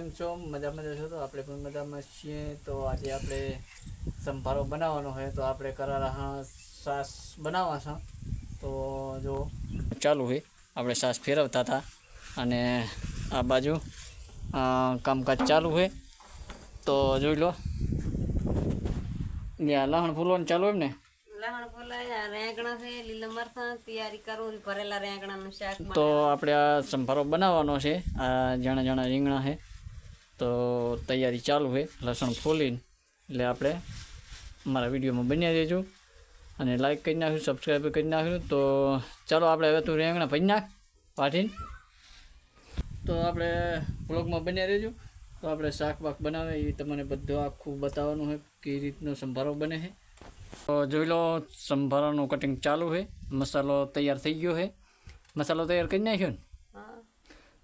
કેમ છો? મજા મજા છો તો આપણે પણ મજામાં છીએ. તો આજે આપણે સંભારો બનાવવાનો હોય તો આપણે કરારા સાસ બનાવવા છે તો જો ચાલુ હોય. આપણે સાસ ફેરવતા હતા. અને આ બાજુ કામકાજ ચાલુ હોય. તો જોઈ લો. લહણ ફૂલવાનું ચાલુ એમ ને તો આપણે આ સંભારો બનાવવાનો છે. આ જાણા જાણા રીંગણા છે. તો તૈયારી ચાલુ છે લસણ ફોલીને. એટલે આપણે મારા વિડીયોમાં બન્યા દેજો અને લાઈક કરી નાખ્યું સબસ્ક્રાઈબ કરી નાખ્યું તો ચાલો આપણે હવે તું રેંગણા ભરી નાખ પાઠીને તો આપણે બ્લોગમાં બન્યા રહેજો. તો આપણે શાક બાક બનાવે એ તમને બધું આખું બતાવવાનું હોય કઈ રીતનો સંભારો બને છે. તો જોઈ લો સંભારાનું કટિંગ ચાલુ છે. મસાલો તૈયાર થઈ ગયો છે. મસાલો તૈયાર કરી નાખ્યો ને?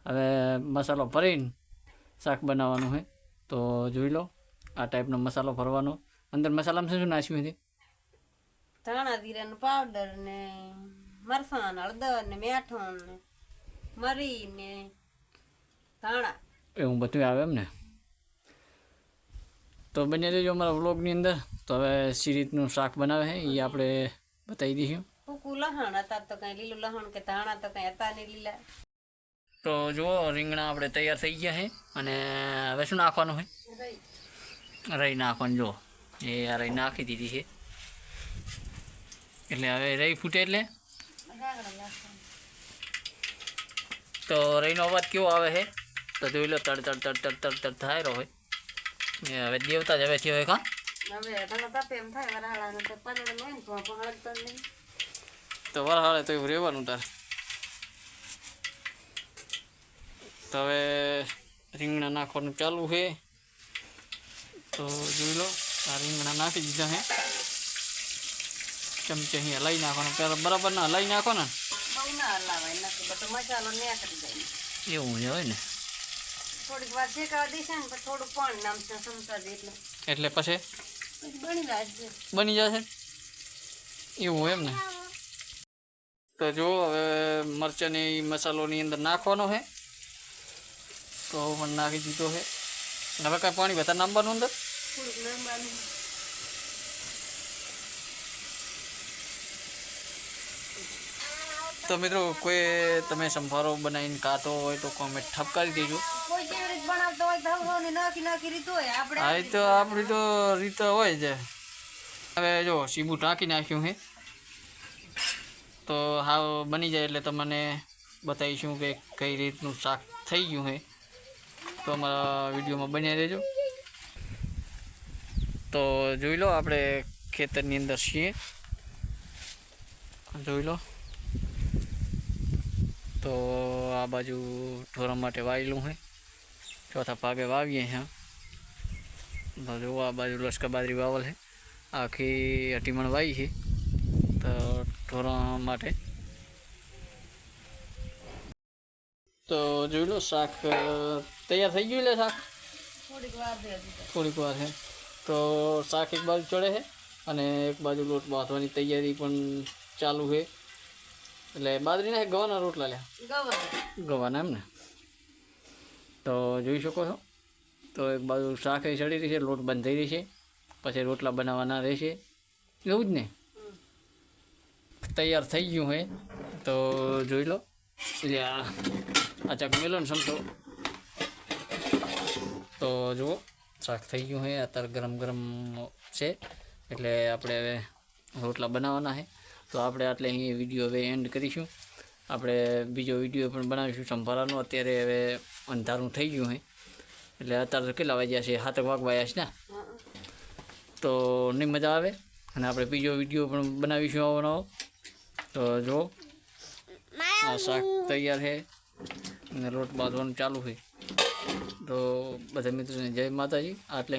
હવે મસાલો ભરીને શાક બનાવવાનું હોય તો જોઈ લો. આ ટાઈપનો મસાલો ભરવાનો. અંદર મસાલામાં શું શું નાખ્યું છે? ધાણા જીરાનો પાવડર ને મરસાણ હળદર ને મેઠું ને મરી ને ધાણા. એવું બધું આવે એમ ને? તો બની રહેજો અમારા વ્લોગની અંદર. તો હવે સી રીતનું શાક બનાવે છે એ આપણે બતાવી દઈશું. સૂકું લહણ હતા તો કઈ લીલું લહણ કે ધાણા તો કઈ હતા નહીં લીલા. તો જુઓ રીંગણા આપણે તૈયાર થઈ ગયા છે અને હવે શું નાખવાનું છે રહી નાખવાનું જો એ આ રહી નાખી દીધી છે. એટલે હવે રહી ફૂટે એટલે? તો રહીનો અવાજ કેવો આવે છે તો જોઈ લો તડ તડ તડ તડ તડ તડ થાય રહ્યો હોય એ હવે દેવતા જ હવે થયો હોય કા? હવે ઘણો તપે એમ થાય વરાળાનું તો પલળ હોય ને તો પલળતો નહીં. તો વરહાળે તો એવું રહેવાનું તાર. તો હવે રીંગણા નાખવાનું ચાલુ છે. તો જોઈ લો આ રીંગણા નાખી દીધા છે. ચમચે અહીંયા હલાવી નાખવાનું. પહેલાં બરાબર ના હલાવી નાખો ને? એવું જ હોય ને? થોડીક વાર શેકાવા દેશે ને પછી થોડું પાણી નામશે સમસા જેટલું એટલે પછી? બની જશે? એવું એમ ને? તો જો હવે મરચાંની મસાલોની અંદર નાખવાનો છે. તો પણ નાખી દીધો છે. હવે કાંઈ પાણી વધારે નાખવાનું અંદર? તો મિત્રો કોઈ તમે સંભારો બનાવીને ખાતો હોય તો કોમેન્ટ ઠપકારી દેજો. હા એ તો આપણી તો રીત હોય છે હવે જો સીબુ ટાંકી નાખ્યું છે. તો હાવ બની જાય એટલે તમને બતાવીશું કે કઈ રીતનું શાક થઈ ગયું છે. તો અમારા વિડીયોમાં બન્યા રહેજો. તો જોઈ લો આપણે ખેતરની અંદર છીએ. જોઈ લો. તો આ બાજુ ઢોરા માટે વાયેલું છે ચોથા ભાગે વાવીએ હા. તો જો આ બાજુ લશ્કર બાજરી વાવલ છે આખી અટીમણ વાવી છે તો ઢોરા માટે તો જોઈ લો શાક તૈયાર થઈ ગયું લે શાક? થોડીક વાર. થોડીક વાર છે. તો શાક એક બાજુ ચડે છે અને એક બાજુ લોટ બાંધવાની તૈયારી પણ ચાલુ છે. એટલે બાદરીના ગવાના રોટલા ગવાર ગવાના એમ ને? તો જોઈ શકો છો. તો એક બાજુ શાક એ ચડી રહી છે લોટ બંધ થઈ રહી છે. પછી રોટલા બનાવવાના રહેશે. એવું જ ને? તૈયાર થઈ ગયું છે. તો જોઈ લો. આ ચાક મેલો ને સમજો. તો જુઓ, શાક થઈ ગયું છે, અત્યારે ગરમ ગરમ છે, એટલે આપણે હવે રોટલા બનાવવાના છે. તો આપણે આટલે અહીં વીડિયો હવે એન્ડ કરીશું. આપણે બીજો વીડિયો પણ બનાવીશું સંભાળવાનો અત્યારે હવે અંધારું થઈ ગયું છે. એટલે અત્યારે કેટલા વાગ્યા છે? સાતક વાગવાયા છે ને? તો નહીં મજા આવે? અને આપણે બીજો વીડિયો પણ બનાવીશું આવો તો જો આ શાક તૈયાર છે અને લોટ બાંધવાનું ચાલુ છે. તો બધા મિત્રોને જય માતાજી. આટલે